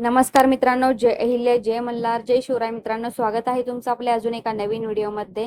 नमस्कार मित्रांनो जय अहिल्य जय मल्हार जय शिवराय मित्रांनो स्वागत आहे तुमचं आपल्या अजून एका नवीन व्हिडिओमध्ये.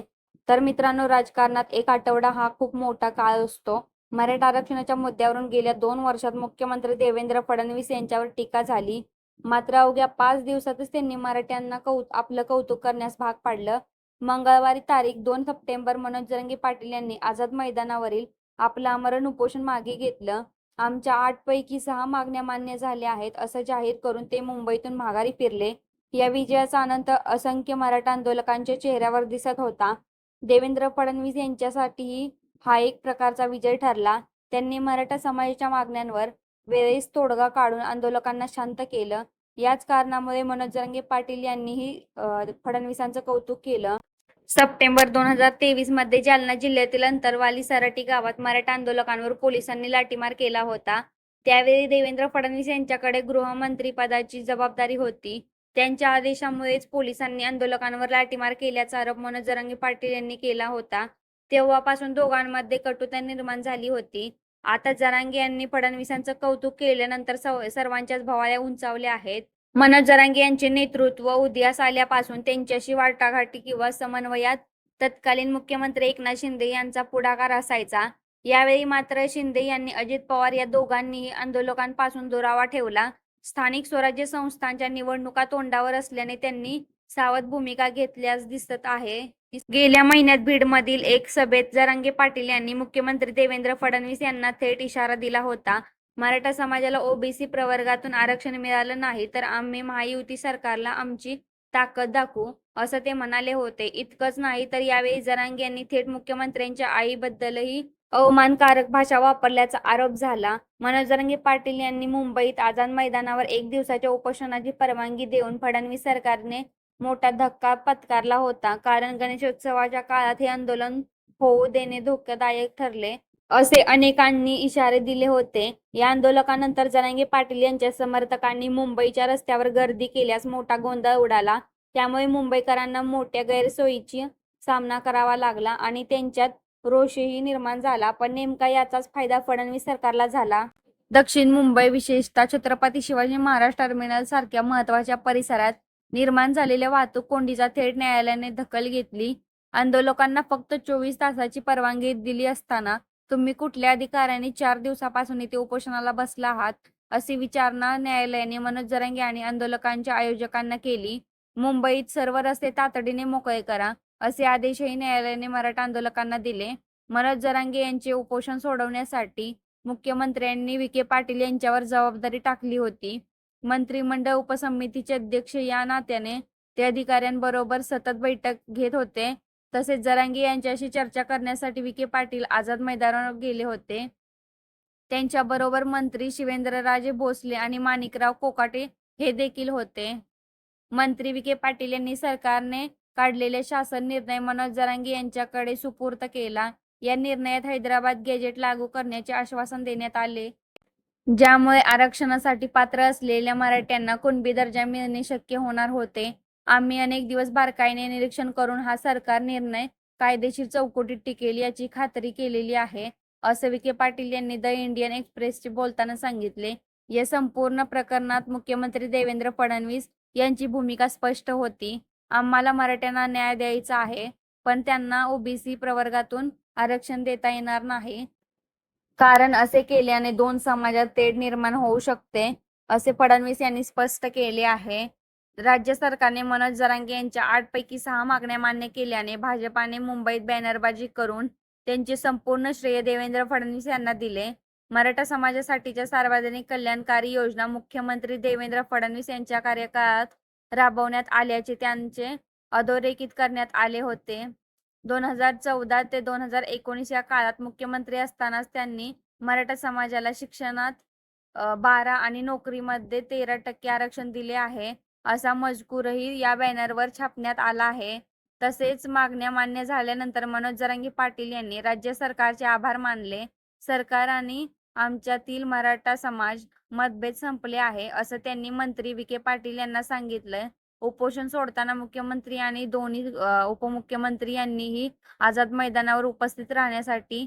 तर मित्रांनो राजकारणात एक आठवडा हा खूप मोठा काळ असतो. मराठा आरक्षणाच्या मुद्द्यावरून गेल्या दोन वर्षात मुख्यमंत्री देवेंद्र फडणवीस यांच्यावर टीका झाली. मात्र अवघ्या पाच दिवसातच त्यांनी मराठ्यांना कौ आपलं कौतुक करण्यास भाग पाडलं. मंगळवारी तारीख दोन सप्टेंबर मनोज जरंगे पाटील यांनी आझाद मैदानावरील आपलं आमरण उपोषण मागे घेतलं. आमच्या आठ पैकी सहा मागण्या मान्य झाल्या आहेत असं जाहीर करून ते मुंबईतून माघारी फिरले. या विजयाचा आनंद असंख्य मराठा आंदोलकांच्या चेहऱ्यावर दिसत होता. देवेंद्र फडणवीस यांच्यासाठीही हा एक प्रकारचा विजय ठरला. त्यांनी मराठा समाजाच्या मागण्यांवर वेळेस तोडगा काढून आंदोलकांना शांत केलं. याच कारणामुळे मनोज जरंगे पाटील यांनीही फडणवीसांचं कौतुक केलं. सप्टेंबर दोन हजार तेवीसमध्ये जालना जिल्ह्यातील अंतरवाली सराटी गावात मराठा आंदोलकांवर पोलिसांनी लाठीमार केला होता. त्यावेळी देवेंद्र फडणवीस यांच्याकडे गृहमंत्री पदाची जबाबदारी होती. त्यांच्या आदेशामुळेच पोलिसांनी आंदोलकांवर लाठीमार केल्याचा आरोप मनोज जरंगी पाटील यांनी केला होता. तेव्हापासून दोघांमध्ये कटुता निर्माण झाली होती. आता जरांगे यांनी फडणवीसांचं कौतुक केल्यानंतर सव- सर्वांच्याच भवाळ्या उंचावल्या आहेत. मनोज जरांगे यांचे नेतृत्व उदयास आल्यापासून त्यांच्याशी वाटाघाटी किंवा समन्वयात तत्कालीन मुख्यमंत्री एकनाथ शिंदे यांचा पुढाकार असायचा. यावेळी मात्र शिंदे यांनी अजित पवार या दोघांनीही आंदोलकांपासून दुरावा ठेवला. स्थानिक स्वराज्य संस्थांच्या निवडणुका तोंडावर असल्याने त्यांनी सावध भूमिका घेतल्यास दिसत आहे. गेल्या महिन्यात बीडमधील एक सभेत जरांगे पाटील यांनी मुख्यमंत्री देवेंद्र फडणवीस यांना थेट इशारा दिला होता. मराठा समाजाला ओबीसी प्रवर्गातून आरक्षण मिळालं नाही तर आम्ही महायुती सरकारला आमची ताकद दाखवू असं ते म्हणाले होते. इतकंच नाही तर यावेळी जरांगे यांनी थेट मुख्यमंत्र्यांच्या आईबद्दलही अवमानकारक भाषा वापरल्याचा आरोप झाला. मनोज जरांगे पाटील यांनी मुंबईत आझाद मैदानावर एक दिवसाच्या उपोषणाची परवानगी देऊन फडणवीस सरकारने मोठा धक्का पत्कारला होता. कारण गणेशोत्सवाच्या काळात हे आंदोलन होऊ देणे धोकादायक ठरले. असे अनेकांनी इशारे दिले होते. या आंदोलकानंतर जनांगे पाटील यांच्या समर्थकांनी मुंबईच्या रस्त्यावर गर्दी केल्यास मोठा गोंधळ उडाला. त्यामुळे मुंबईकरांना मोठ्या गैरसोयीची सामना करावा लागला आणि त्यांच्यात रोषही निर्माण झाला. पण नेमका याचाच फायदा फडणवीस सरकारला झाला. दक्षिण मुंबई विशेषतः छत्रपती शिवाजी महाराज टर्मिनल सारख्या महत्त्वाच्या परिसरात निर्माण झालेल्या वाहतूक कोंडीचा थेट न्यायालयाने दखल घेतली. आंदोलकांना फक्त चोवीस तासाची परवानगी दिली असताना तुम्ही कुठल्या अधिकाऱ्यांनी चार दिवसापासून इथे उपोषणाला बसला आहात अशी विचारणा न्यायालयाने मनोज जरांगे आणि आंदोलकांच्या आयोजकांना केली. मुंबईत सर्व रस्ते तातडीने मोकळे करा असे आदेशही न्यायालयाने मराठा आंदोलकांना दिले. मनोज जरांगे यांचे उपोषण सोडवण्यासाठी मुख्यमंत्र्यांनी विखे पाटील यांच्यावर जबाबदारी टाकली होती. मंत्रिमंडळ उपसमितीचे अध्यक्ष या नात्याने ते अधिकाऱ्यांबरोबर सतत बैठक घेत होते. तसेच जरांगे यांच्याशी चर्चा करण्यासाठी विखे पाटील आझाद मैदानावर गेले होते. त्यांच्याबरोबर मंत्री शिवेंद्रराजे भोसले आणि माणिकराव कोकाटे हे देखील होते. मंत्री विखे पाटील यांनी सरकारने काढलेले शासन निर्णय मनोज जरांगे यांच्याकडे सुपूर्त केला. या निर्णयात हैदराबाद गेजेट लागू करण्याचे आश्वासन देण्यात आले. ज्यामुळे आरक्षणासाठी पात्र असलेल्या मराठ्यांना कुणबी दर्जा मिळणे शक्य होणार होते. आम्ही अनेक दिवस बारकाईने निरीक्षण करून हा सरकार निर्णय कायदेशीर चौकटीत टिकेल याची खात्री केलेली आहे असं विखे पाटील यांनी द इंडियन एक्सप्रेसशी बोलताना सांगितले. या संपूर्ण प्रकरणात मुख्यमंत्री देवेंद्र फडणवीस यांची भूमिका स्पष्ट होती. आम्हाला मराठ्यांना न्याय द्यायचा आहे पण त्यांना ओबीसी प्रवर्गातून आरक्षण देता येणार नाही. कारण असे केल्याने दोन समाजात तेढ निर्माण होऊ शकते असे फडणवीस यांनी स्पष्ट केले आहे. राज्य सरकारने मनोज जरांगे यांच्या आठ पैकी सहा मागण्या मान्य केल्याने भाजपाने मुंबईत बॅनरबाजी करून त्यांचे संपूर्ण श्रेय देवेंद्र फडणवीस यांना दिले. मराठा समाजासाठीच्या सार्वजनिक कल्याणकारी योजना मुख्यमंत्री देवेंद्र फडणवीस यांच्या कार्यकाळात राबवण्यात आल्याचे त्यांचे अधोरेखित करण्यात आले होते. दोन हजार चौदा ते दोन हजार एकोणीस या काळात मुख्यमंत्री असतानाच त्यांनी मराठा समाजाला शिक्षणात बारा आणि नोकरीमध्ये तेरा टक्के आरक्षण दिले आहे. असा मजकूरही या बॅनरवर छापण्यात आला आहे. तसेच मागण्या मान्य झाल्यानंतर मनोज जरांगी पाटील यांनी राज्य सरकारचे आभार मानले. सरकार आणि आमच्यातील मराठा समाज मतभेद संपले आहे असं त्यांनी मंत्री विखे पाटील यांना सांगितलं उपोषण सोडताना मुख्यमंत्री आणि दोन्ही उपमुख्यमंत्री यांनीही आझाद मैदानावर उपस्थित राहण्यासाठी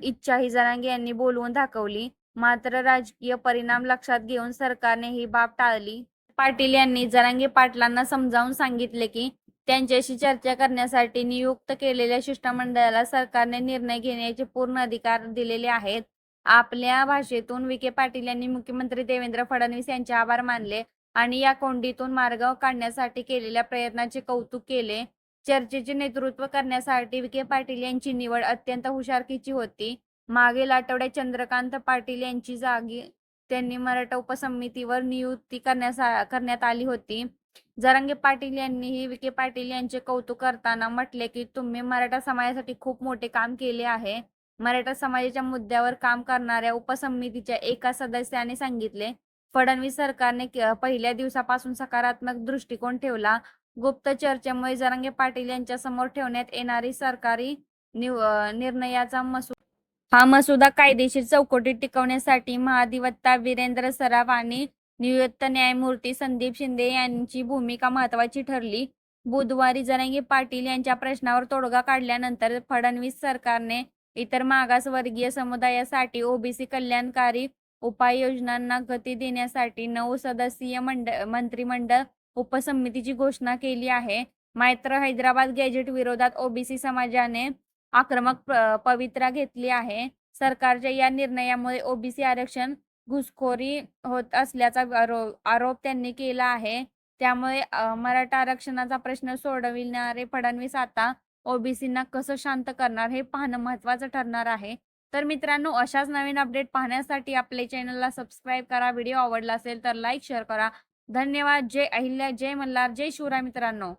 इच्छाही जरांगे यांनी बोलवून दाखवली. मात्र राजकीय परिणाम लक्षात घेऊन सरकारने ही बाब टाळली. पाटील यांनी जरांगे पाटलांना समजावून सांगितले की त्यांच्याशी चर्चा करण्यासाठी नियुक्त केलेल्या शिष्टमंडळाला सरकारने निर्णय घेण्याचे पूर्ण अधिकार दिलेले आहेत. आपल्या भाषेतून विखे पाटील यांनी मुख्यमंत्री देवेंद्र फडणवीस यांचे आभार मानले आणि या कोंडीतून मार्ग काढण्यासाठी केलेल्या प्रयत्नाचे कौतुक केले. चर्चेचे नेतृत्व करण्यासाठी विखे पाटील यांची निवड अत्यंत हुशारकीची होती. मागील आठवड्यात चंद्रकांत पाटील यांची जागी त्यांनी मराठा उपसमितीवर नियुक्ती करण्यास करण्यात आली होती. जरांगे पाटील यांनीही विखे पाटील यांचे कौतुक करताना म्हटले की तुम्ही मराठा समाजासाठी खूप मोठे काम केले आहे. मराठा समाजाच्या मुद्द्यावर काम करणाऱ्या उपसमितीच्या एका सदस्याने सांगितले फडणवीस सरकारने पहिल्या दिवसापासून सकारात्मक दृष्टिकोन ठेवला. गुप्त चर्चेमुळे जरांगे पाटील यांच्या समोर ठेवण्यात येणारी सरकारी निव- निर्णयाचा मसूद हा मसुदा कायदेशीर चौकटीत टिकवण्यासाठी महाधिवक्ता वीरेंद्र सराफ आणि नियुक्त न्यायमूर्ती संदीप शिंदे यांची भूमिका महत्वाची ठरली. बुधवारी जरंगी पाटील यांच्या प्रश्नावर तोडगा काढल्यानंतर फडणवीस सरकारने इतर मागासवर्गीय समुदायासाठी ओबीसी कल्याणकारी उपाययोजनांना गती देण्यासाठी नऊ सदस्यीय मंड मंत्रिमंडळ उपसमितीची घोषणा केली आहे. मात्र हैदराबाद गॅजेट विरोधात ओबीसी समाजाने आक्रमक पवित्रा घेतली आहे. सरकारच्या या निर्णयामुळे ओबीसी आरक्षण घुसखोरी होत असल्याचा आरोप आरोप त्यांनी केला आहे. त्यामुळे मराठा आरक्षणाचा प्रश्न सोडविणारे फडणवीस आता ओबीसींना कसं शांत करणार हे पाहणं महत्त्वाचं ठरणार आहे. तर मित्रांनो अशाच नवीन अपडेट पाहण्यासाठी आपले चॅनलला सबस्क्राईब करा. व्हिडिओ आवडला असेल तर लाईक शेअर करा. धन्यवाद. जय अहिल्या. जय मल्हार. जय शिवराय मित्रांनो.